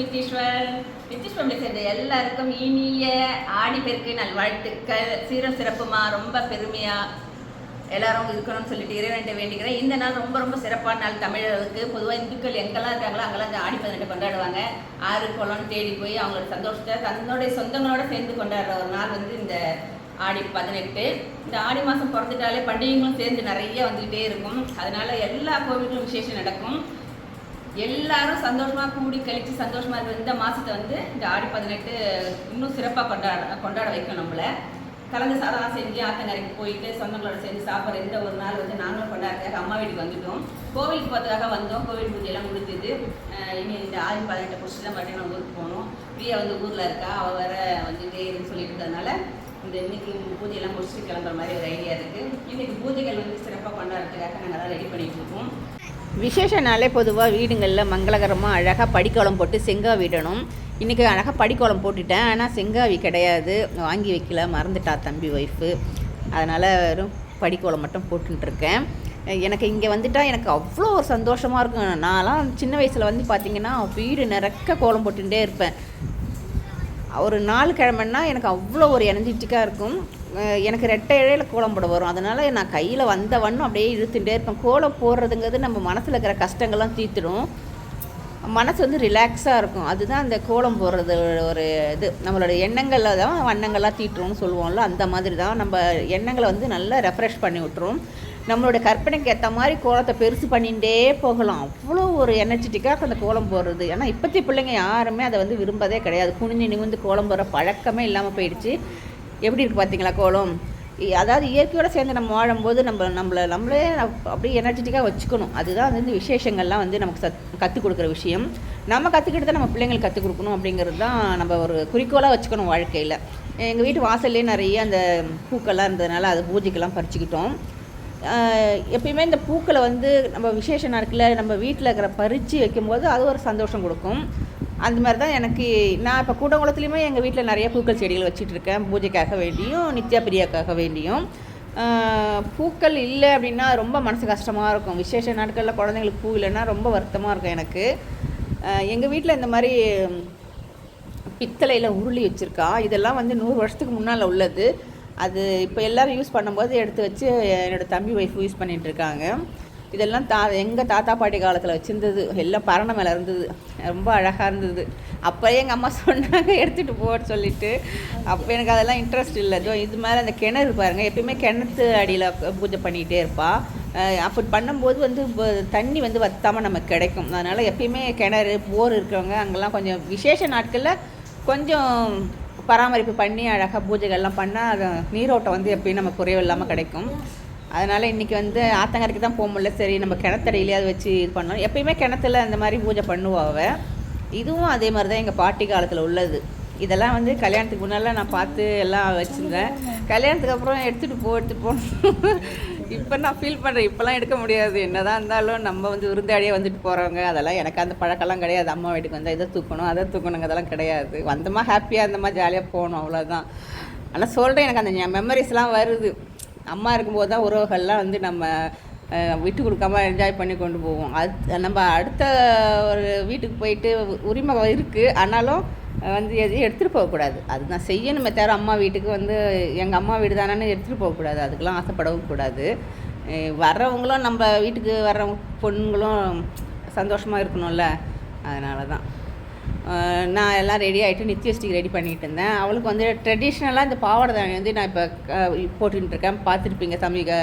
நித்தீஸ்வர் நித்தீஸ்வரனை சேர்ந்த எல்லாருக்கும் இனிய ஆடி பெருக்கு நல்வாழ்த்துக்கள் சீரம் சிறப்புமா? ரொம்ப பெருமையா? எல்லாரும் இருக்கணும்னு சொல்லிட்டு இறைவன்கிட்ட வேண்டிக்கிறேன். இந்த நாள் ரொம்ப ரொம்ப சிறப்பான நாள் தமிழர்களுக்கு. பொதுவாக இந்துக்கள் எங்கெல்லாம் இருக்காங்களோ அங்கெல்லாம் இந்த ஆடி பதினெட்டு கொண்டாடுவாங்க. ஆறு குளம் தேடி போய் அவங்களோட சந்தோஷத்தை தன்னுடைய சொந்தங்களோட சேர்ந்து கொண்டாடுற ஒரு நாள் வந்து இந்த ஆடி பதினெட்டு. இந்த ஆடி மாதம் பிறந்துட்டாலே பண்டிகைகளும் சேர்ந்து நிறைய வந்துக்கிட்டே இருக்கும். அதனால எல்லா கோவில்களும் விசேஷம் நடக்கும். எல்லாரும் சந்தோஷமா கூடி கழிச்சு சந்தோஷமா இந்த மாசத்தை வந்து இந்த ஆடி பதினெட்டு இன்னும் சிறப்பாக கொண்டாட கொண்டாட வைக்கும் நம்மள. கலந்து சாதம் செஞ்சு ஆத்தங்கரைக்கு போயிட்டு சொந்தங்களோட சேர்ந்து சாப்பிட்ற இந்த ஒரு நாள் வந்து நாங்களும் கொண்டாடுறதுக்காக அம்மா வீட்டுக்கு வந்துட்டோம். கோவிலுக்கு போகிறதுக்காக வந்தோம். கோவில் பூஜையெல்லாம் முடிஞ்சது. இனி இந்த ஆடி பதினெட்டு முடிச்சுட்டு தான் மறுபடியும் நான் ஊருக்கு போகணும். பிரியா வந்து ஊரில் இருக்கா? அவள் வர வந்துட்டே இருக்குன்னு சொல்லிட்டு இருந்ததுனால இந்த இன்னைக்கு பூஜையெல்லாம் முடிச்சுட்டு கிளம்புற மாதிரி ஒரு ஐடியா இருக்குது இன்னைக்கு பூஜைகள் வந்து சிறப்பாக கொண்டாடுறதுக்காக நாங்கள் தான் ரெடி பண்ணிகிட்டு இருக்கோம். விசேஷ நாளே பொதுவாக வீடுங்களில் மங்களகரமாக அழகாக படிக்கோலம் போட்டு செங்காய் விடணும். இன்றைக்கி அழகாக படிக்கோலம் போட்டுட்டேன். ஆனால் செங்காவி கிடையாது. வாங்கி வைக்கல. மறந்துட்டா தம்பி ஒய்ஃபு அதனால் வெறும் படிக்கோலம் மட்டும் போட்டுருக்கேன் எனக்கு இங்கே வந்துட்டால் எனக்கு அவ்வளோ ஒரு சந்தோஷமாக இருக்கும். நான்லாம் சின்ன வயசில் வந்து பார்த்திங்கன்னா வீடு நிறக்க கோலம் போட்டுகிட்டே இருப்பேன். ஒரு நாலு கிழமைன்னா எனக்கு அவ்வளோ ஒரு எனர்ஜெட்டிக்காக இருக்கும். எனக்கு ரெட்டை இழையில கோலம் போட வரும். அதனால் நான் கையில் வந்த வண்ணம் அப்படியே இழுத்துட்டே இருப்பேன். கோலம் போடுறதுங்கிறது நம்ம மனசில் இருக்கிற கஷ்டங்கள்லாம் தீர்த்துடும். மனசு வந்து ரிலாக்ஸாக இருக்கும். அதுதான் அந்த கோலம் போடுறது ஒரு இது. நம்மளோட எண்ணங்களில் தான் வண்ணங்கள்லாம் தீட்டுரும்னு சொல்லுவோம்ல அந்த மாதிரி தான் நம்ம எண்ணங்களை வந்து நல்லா ரெஃப்ரெஷ் பண்ணி விட்டுரும். நம்மளோட கற்பனைக்கு ஏற்ற மாதிரி கோலத்தை பெருசு பண்ணிகிட்டே போகலாம். அவ்வளோ ஒரு எனர்ஜெட்டிக்காக அந்த கோலம் போடுறது. ஏன்னா இப்போத்தி பிள்ளைங்க யாருமே அதை வந்து விரும்பதே கிடையாது. குனிஞ்சு நிமிந்து கோலம் போடுற பழக்கமே இல்லாமல் போயிடுச்சு. எப்படி இருக்குது பார்த்தீங்களா கோலம்? அதாவது இயற்கையோடு சேர்ந்து நம்ம வாழும்போது நம்ம நம்மளை நம்மளே அப்படியே எனர்ஜெட்டிக்காக வச்சுக்கணும். அதுதான் வந்து விசேஷங்கள்லாம் வந்து நமக்கு சத் கற்றுக் கொடுக்குற விஷயம். நம்ம கற்றுக்கிட்டு தான் நம்ம பிள்ளைங்களுக்கு கற்றுக் கொடுக்கணும் அப்படிங்கிறது தான் நம்ம ஒரு குறிக்கோளாக வச்சுக்கணும் வாழ்க்கையில். எங்கள் வீட்டு வாசல்லே நிறைய அந்த பூக்கள்லாம் இருந்ததுனால அது பூஜைக்கெல்லாம் பறிச்சுக்கிட்டோம். எப்பயுமே இந்த பூக்களை வந்து நம்ம விசேஷ நாட்களில் நம்ம வீட்டில் இருக்கிற பறித்து வைக்கும்போது அது ஒரு சந்தோஷம் கொடுக்கும். அந்த மாதிரி தான் எனக்கு நான் இப்போ கூடங்குளத்துலேயுமே எங்கள் வீட்டில் நிறைய பூக்கள் செடிகள் வச்சிட்ருக்கேன். பூஜைக்காக வேண்டியும் நித்யா பிரியாக்காக வேண்டியும். பூக்கள் இல்லை அப்படின்னா ரொம்ப மனசு கஷ்டமாக இருக்கும். விசேஷ நாட்களில் குழந்தைங்களுக்கு பூ இல்லைன்னா ரொம்ப வருத்தமாக இருக்கும் எனக்கு. எங்கள் வீட்டில் இந்த மாதிரி பித்தளையில் உருளி வச்சுருக்கா. இதெல்லாம் வந்து நூறு வருஷத்துக்கு முன்னால் உள்ளது. அது இப்போ எல்லோரும் யூஸ் பண்ணும்போது எடுத்து வச்சு என்னோட தம்பி ஒய்ஃப் யூஸ் பண்ணிகிட்டு இருக்காங்க இதெல்லாம் தா எங்கள் தாத்தா பாட்டி காலத்தில் வச்சுருந்தது. எல்லாம் பரண மேலே இருந்தது. ரொம்ப அழகாக இருந்தது. அப்போயே எங்கள் அம்மா சொன்னாங்க எடுத்துகிட்டு போன்னு சொல்லிட்டு. அப்போ எனக்கு அதெல்லாம் இன்ட்ரெஸ்ட் இல்லை. இதோ இது மேலே அந்த கிணறு பாருங்கள் எப்பயுமே கிணத்து அடியில் பூஜை பண்ணிகிட்டே இருப்பாள் அப்படி பண்ணும்போது வந்து தண்ணி வந்து வத்தாமல் நமக்கு கிடைக்கும். அதனால் எப்பயுமே கிணறு போர் இருக்கிறவங்க அங்கெல்லாம் கொஞ்சம் விசேஷ நாட்களில் கொஞ்சம் பராமரிப்பு பண்ணி அழகாக பூஜைகள்லாம் பண்ணால் அது நீரோட்டம் வந்து எப்பயும் நமக்கு குறைவு இல்லாமல் கிடைக்கும். அதனால் இன்றைக்கி வந்து ஆத்தங்கரைக்கு தான் போக முடியல. சரி நம்ம கிணத்தடையிலேயாவது வச்சு இது பண்ணோம் எப்பயுமே கிணத்துல அந்த மாதிரி பூஜை பண்ணுவோம் அவ. இதுவும் அதே மாதிரி தான் எங்கள் பாட்டி காலத்தில் உள்ளது. இதெல்லாம் வந்து கல்யாணத்துக்கு முன்னால் நான் பார்த்து எல்லாம் வச்சுருந்தேன். கல்யாணத்துக்கு அப்புறம் எடுத்துகிட்டு போ எடுத்துகிட்டு போகணும் இப்போ நான் ஃபீல் பண்ணுறேன் இப்போலாம் எடுக்க முடியாது. என்னதான் இருந்தாலும் நம்ம வந்து விருந்தாடியே வந்துட்டு போகிறவங்க அதெல்லாம் எனக்கு அந்த பழக்கம்லாம் கிடையாது. அம்மா வீட்டுக்கு வந்தால் இதை தூக்கணும் அதை தூக்கணுங்க அதெல்லாம் கிடையாது. வந்தமா ஹாப்பியாக இருந்தோமா ஜாலியாக போகணும் அவ்வளோதான் ஆனால் சொல்கிறேன் எனக்கு அந்த மெமரிஸ்லாம் வருது. அம்மா இருக்கும்போது தான் உறவுகள்லாம் வந்து நம்ம விட்டு கொடுக்காம என்ஜாய் பண்ணி கொண்டு போவோம். அது நம்ம அடுத்த ஒரு வீட்டுக்கு போயிட்டு உரிமை இருக்குது ஆனாலும் வந்து எதையும் எடுத்துகிட்டு போகக்கூடாது அது நான் செய்யணுமே தவிர அம்மா வீட்டுக்கு வந்து எங்கள் அம்மா வீடு தானேன்னு எடுத்துகிட்டு போகக்கூடாது அதுக்கெலாம் ஆசைப்படவும் கூடாது. வர்றவங்களும் நம்ம வீட்டுக்கு வர்ற பொண்ணுங்களும் சந்தோஷமாக இருக்கணும்ல. அதனால தான் நான் எல்லாம் ரெடி ஆகிட்டு நித்யஸ்டிக்கு ரெடி பண்ணிகிட்டு இருந்தேன். அவளுக்கு வந்து ட்ரெடிஷ்னலாக இந்த பாவாடை தாவணி வந்து நான் இப்போ போட்டுக்கிட்டு இருக்கேன். பார்த்துருப்பீங்க சமீக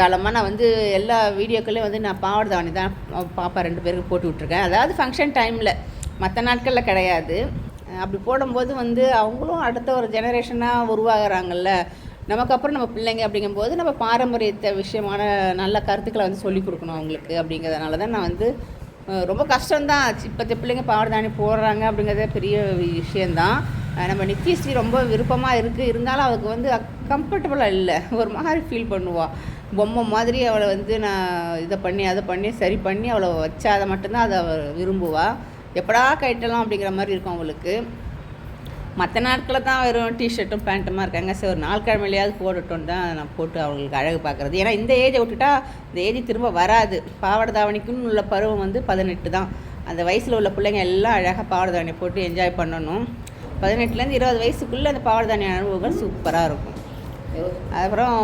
காலமாக நான் வந்து எல்லா வீடியோக்கள்லையும் வந்து நான் பாவாடை தாவணி தான் பாப்பா ரெண்டு பேருக்கு போட்டு விட்ருக்கேன் அதாவது ஃபங்க்ஷன் டைமில் மற்ற நாட்களில் கிடையாது. அப்படி போடும்போது வந்து அவங்களும் அடுத்த ஒரு ஜெனரேஷனாக உருவாகிறாங்கல்ல. நமக்கு அப்புறம் நம்ம பிள்ளைங்க அப்படிங்கும்போது நம்ம பாரம்பரியத்தை விஷயமான நல்ல கருத்துக்களை வந்து சொல்லிக் கொடுக்கணும் அவங்களுக்கு அப்படிங்கிறதுனால தான் நான் வந்து ரொம்ப கஷ்டம்தான். இப்போத்த பிள்ளைங்க பாவாடை தானே போடுறாங்க அப்படிங்கிறத பெரிய விஷயந்தான் நம்ம நித்யஸ்ரீ ரொம்ப விருப்பமாக இருக்குது இருந்தாலும் அவளுக்கு வந்து கம்ஃபர்டபுளாக இல்லை. ஒரு மாதிரி ஃபீல் பண்ணுவாள் பொம்மை மாதிரி அவளை வந்து நான் இதை பண்ணி அதை பண்ணி சரி பண்ணி அவளை வச்சா அதை மட்டும்தான் அதை அவள் விரும்புவாள் எப்படா கட்டலாம் அப்படிங்கிற மாதிரி இருக்கும் அவளுக்கு. மற்ற நாட்களில் தான் வெறும் டிஷர்ட்டும் பேண்ட்டுமா இருக்காங்க. சரி ஒரு நாள் கிழமையிலையாவது போட்டுட்டோன்னு தான் நான் போட்டு அவங்களுக்கு அழகு பார்க்குறது. ஏன்னா இந்த ஏஜை விட்டுட்டா இந்த ஏஜ் திரும்ப வராது. பாவாடை தாவணிக்குன்னு உள்ள பருவம் வந்து பதினெட்டு தான். அந்த வயசில் உள்ள பிள்ளைங்க எல்லாம் அழகாக பாவடை போட்டு என்ஜாய் பண்ணணும். பதினெட்டுலேருந்து இருபது வயசுக்குள்ளே அந்த பாவடை அனுபவங்கள் சூப்பராக இருக்கும். அப்புறம்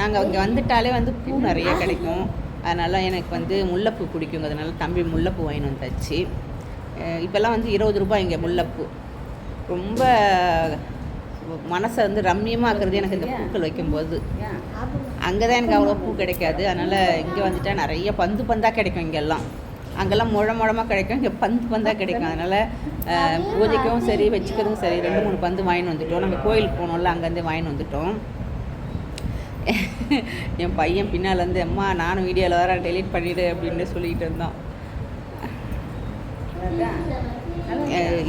நாங்கள் இங்கே வந்துட்டாலே வந்து பூ நிறைய கிடைக்கும். அதனால் எனக்கு வந்து முல்லைப்பூ பிடிக்குங்கிறதுனால தம்பி முல்லைப்பூ வாங்கிட்டு வந்தாச்சு. இப்போல்லாம் வந்து இருபது ரூபாய் இங்கே முல்லைப்பூ. ரொம்ப மனசை வந்து ரம்மியமாக இருக்கிறது எனக்கு இந்த பூக்கள் வைக்கும்போது. அங்கே தான் எனக்கு அவ்வளோ பூ கிடைக்காது. அதனால் இங்கே வந்துட்டா நிறைய பந்து பந்தாக கிடைக்கும் இங்கெல்லாம். அங்கெல்லாம் முழ முழமாக கிடைக்கும். இங்கே பந்து பந்தாக கிடைக்கும். அதனால் பூஜைக்கும் சரி வச்சுக்கிறதும் சரி ரெண்டு மூணு பந்து வாங்கிட்டு வந்துட்டோம். நாங்கள் கோயிலுக்கு போனோம்ல அங்கேருந்து வாங்கிட்டு வந்துட்டோம். என் பையன் பின்னால் வந்து அம்மா நானும் வீடியோவில் வரேன் டெலீட் பண்ணிவிடு அப்படின்னு சொல்லிக்கிட்டு இருந்தான். அஹ்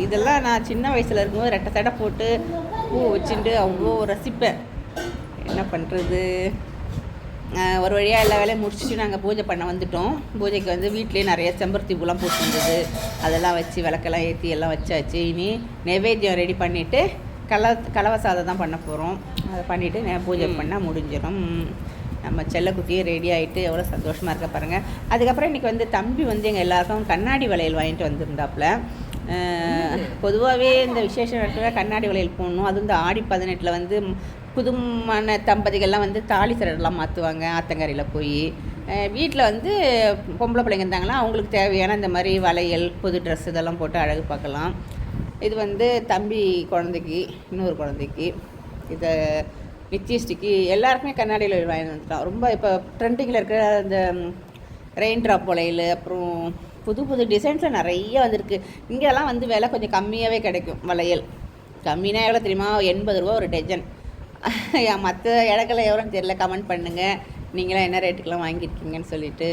இதெல்லாம் நான் சின்ன வயசில் இருக்கும்போது ரெட்டை சடை போட்டு பூ வச்சுட்டு அவ்வளோ ரசிப்பேன். என்ன பண்ணுறது ஒரு வழியாக எல்லா வேலையும் முடிச்சுட்டு நாங்கள் பூஜை பண்ண வந்துட்டோம். பூஜைக்கு வந்து வீட்டிலேயே நிறைய செம்பருத்தி பூலாம் போட்டுருந்தது. அதெல்லாம் வச்சு விளக்கெல்லாம் ஏற்றி எல்லாம் வச்சாச்சு. இனி நைவேத்தியம் ரெடி பண்ணிவிட்டு கல கலவ சாதம் தான் பண்ண போகிறோம் அதை பண்ணிவிட்டு பூஜை பண்ணால் முடிஞ்சிடும் நம்ம செல்லக்குட்டியே ரெடி ஆகிட்டு எவ்வளோ சந்தோஷமாக இருக்க பாருங்கள் அதுக்கப்புறம் இன்றைக்கி வந்து தம்பி வந்து எங்கள் எல்லாருக்கும் கண்ணாடி வளையல் வாங்கிட்டு வந்திருந்தாப்புல. பொதுவாகவே இந்த விசேஷ நேரத்தில் கண்ணாடி வளையல் போடணும். அதுவும் இந்த ஆடி பதினெட்டில் வந்து புதுமான தம்பதிகள்லாம் வந்து தாலி சரடெல்லாம் மாற்றுவாங்க ஆத்தங்கரையில் போய். வீட்டில் வந்து பொம்பளை பிள்ளைங்க இருந்தாங்கன்னா அவங்களுக்கு தேவையான இந்த மாதிரி வளையல் புது ட்ரெஸ் இதெல்லாம் போட்டு அழகு பார்க்கலாம். இது வந்து தம்பி குழந்தைக்கு இன்னொரு குழந்தைக்கு. இதை நித்தியஸ்டிக்கு எல்லாருக்குமே கண்ணாடியில் வாங்கி வந்துட்டோம் ரொம்ப இப்போ ட்ரெண்டிங்கில் இருக்கிற அந்த ரெயின் ட்ராப் வளையல் அப்புறம் புது புது டிசைன்ஸில் நிறைய வந்திருக்கு. இங்கெல்லாம் வந்து விலை கொஞ்சம் கம்மியாகவே கிடைக்கும் வளையல். கம்மினா எவ்வளோ தெரியுமா? எண்பது ரூபா ஒரு டஜன் மற்ற இடத்துல எவ்வளோன்னு தெரியல. கமெண்ட் பண்ணுங்கள் நீங்களாம் என்ன ரேட்டுக்கெலாம் வாங்கியிருக்கீங்கன்னு சொல்லிட்டு.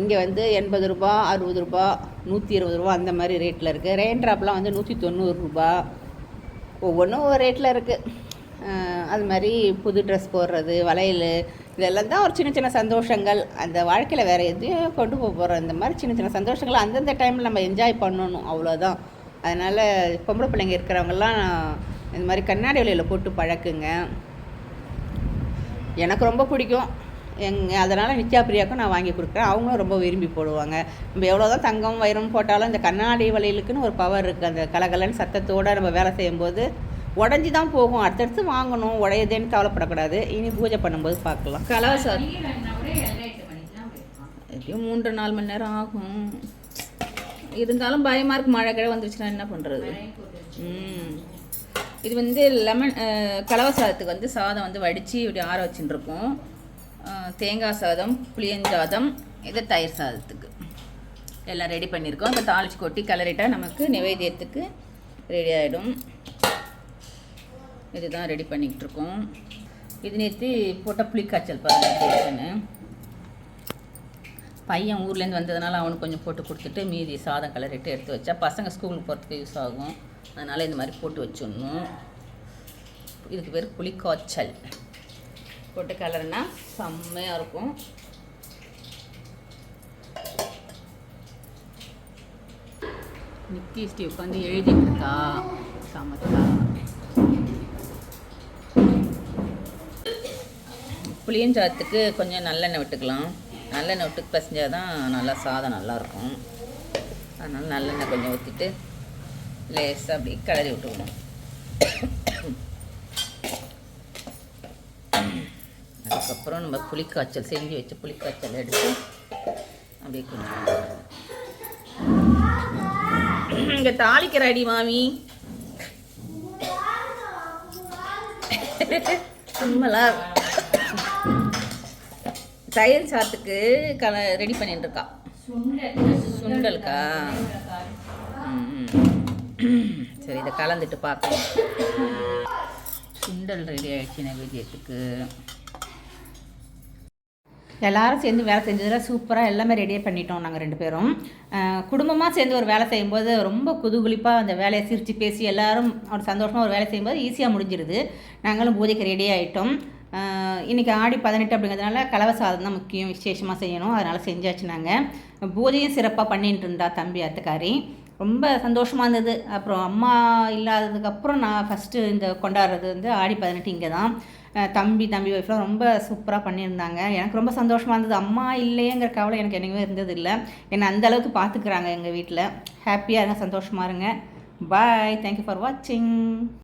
இங்கே வந்து எண்பது ரூபா அறுபது ரூபா நூற்றி இருபது ரூபா அந்த மாதிரி ரேட்டில் இருக்குது ரெயின் ட்ராப்லாம் வந்து நூற்றி தொண்ணூறு ரூபா. ஒவ்வொன்றும் ஒரு ரேட்டில் இருக்குது அது மாதிரி புது ட்ரெஸ் போடுறது வளையல் இதெல்லாம் தான் ஒரு சின்ன சின்ன சந்தோஷங்கள். அந்த வாழ்க்கையில் வேறு எதையும் கொண்டு போக போகிறோம் இந்த மாதிரி சின்ன சின்ன சந்தோஷங்கள் அந்தந்த டைமில் நம்ம என்ஜாய் பண்ணணும். அவ்வளோதான் அதனால் பொம்பளை பிள்ளைங்க இருக்கிறவங்கெல்லாம் இந்த மாதிரி கண்ணாடி வலையில் போட்டு பழக்குங்க. எனக்கு ரொம்ப பிடிக்கும். எங் அதனால் நித்யா பிரியாவுக்கும் நான் வாங்கி கொடுக்குறேன். அவங்களும் ரொம்ப விரும்பி போடுவாங்க. நம்ம எவ்வளோ தான் தங்கம் வைரம் போட்டாலும் இந்த கண்ணாடி வளையலுக்குன்னு ஒரு பவர் இருக்குது அந்த கலகலன்னு சத்தத்தோடு நம்ம வேலை செய்யும்போது உடஞ்சி தான் போகும். அடுத்தடுத்து வாங்கணும். உடையுதேன்னு கவலைப்படக்கூடாது. இனி பூஜை பண்ணும்போது பார்க்கலாம். கலவசாதம் எப்படியும் மூன்று நாலு மணி நேரம் ஆகும். இருந்தாலும் பயமாக இருக்கு. மழை கிழ வந்துருச்சுன்னா என்ன பண்ணுறது ம். இது வந்து லெமன் கலவை சாதத்துக்கு வந்து சாதம் வந்து வடித்து இப்படி ஆற வச்சுட்டு இருக்கோம் அஹ், தேங்காய் சாதம் புளியஞ்சாதம் இது தயிர் சாதத்துக்கு. எல்லாம் ரெடி பண்ணியிருக்கோம். இப்போ தாளிச்சு கொட்டி கிளறிட்டா நமக்கு நிவேத்தியத்துக்கு ரெடி ஆகிடும் இதுதான் ரெடி பண்ணிக்கிட்டு இருக்கோம் இது நேற்று போட்ட புளிக்காய்ச்சல் பாருங்க பையன் ஊர்லேருந்து வந்ததுனால அவனுக்கு கொஞ்சம் போட்டு கொடுத்துட்டு மீதி சாதம் கலரிட்டு எடுத்து வச்சா பசங்க ஸ்கூலுக்கு போகிறதுக்கு யூஸ் ஆகும். அதனால் இந்த மாதிரி போட்டு வச்சிடணும். இதுக்கு பேர் புளிக்காய்ச்சல் போட்டு கலர்னா செம்மையாக இருக்கும். நித்தி ஸ்ரீ உட்காந்து எழுதிட்டு இருக்கா? சமத்தா புளியஞ்சாத்துக்கு கொஞ்சம் நல்லெண்ணெய் விட்டுக்கலாம். நல்லெண்ணெய் விட்டு பசஞ்சால் தான் நல்லா சாதம் நல்லாயிருக்கும். அதனால் நல்லெண்ணெய் கொஞ்சம் ஊற்றிட்டு லேசாக அப்படி கிளறி விட்டுக்கணும். அதுக்கப்புறம் நம்ம புளிக்காய்ச்சல் செஞ்சு வச்சு புளிக்காய்ச்சல் எடுத்து அப்படியே கொஞ்சம் இங்கே தாளிக்கிற அடி மாமி. சும்மலா தயிர் சாத்துக்கு கல ரெடி பண்ணிட்டு இருக்கா சுண்டலுக்கா. சரி இதை கலந்துட்டு பார்க்கலாம் சுண்டல் ரெடி ஆயிடுச்சு நைவேத்தியத்துக்கு. எல்லாரும் சேர்ந்து வேலை செஞ்சதில் சூப்பராக எல்லாமே ரெடியாக பண்ணிட்டோம் நாங்கள் ரெண்டு பேரும். குடும்பமாக சேர்ந்து ஒரு வேலை செய்யும்போது ரொம்ப குதூகுலிப்பாக அந்த வேலையை சிரித்து பேசி எல்லாரும் ஒரு சந்தோஷமாக ஒரு வேலை செய்யும்போது ஈஸியாக முடிஞ்சிருது. நாங்களும் பூஜைக்கு ரெடி ஆகிட்டோம் இன்றைக்கி ஆடி பதினெட்டு அப்படிங்கிறதுனால கலவசாதம் தான் முக்கியம் விசேஷமாக செய்யணும். அதனால் செஞ்சாச்சு நாங்கள் பூஜையும் சிறப்பாக பண்ணிட்டு இருந்தா தம்பி அத்துக்காரி. ரொம்ப சந்தோஷமாக இருந்தது. அப்புறம் அம்மா இல்லாததுக்கப்புறம் நான் ஃபஸ்ட்டு இந்த கொண்டாடுறது வந்து ஆடி பதினெட்டு இங்கே தான் தம்பி தம்பி ஒய்ஃப்லாம் ரொம்ப சூப்பராக பண்ணியிருந்தாங்க. எனக்கு ரொம்ப சந்தோஷமாக இருந்தது. அம்மா இல்லையேங்கிற கவலை எனக்கு என்னைக்குமே இருந்தது இல்லை என்னை அந்த அளவுக்கு எங்கள் வீட்டில் ஹாப்பியாக இருங்க சந்தோஷமாக இருங்க. பாய் தேங்க்யூ ஃபார் வாட்சிங்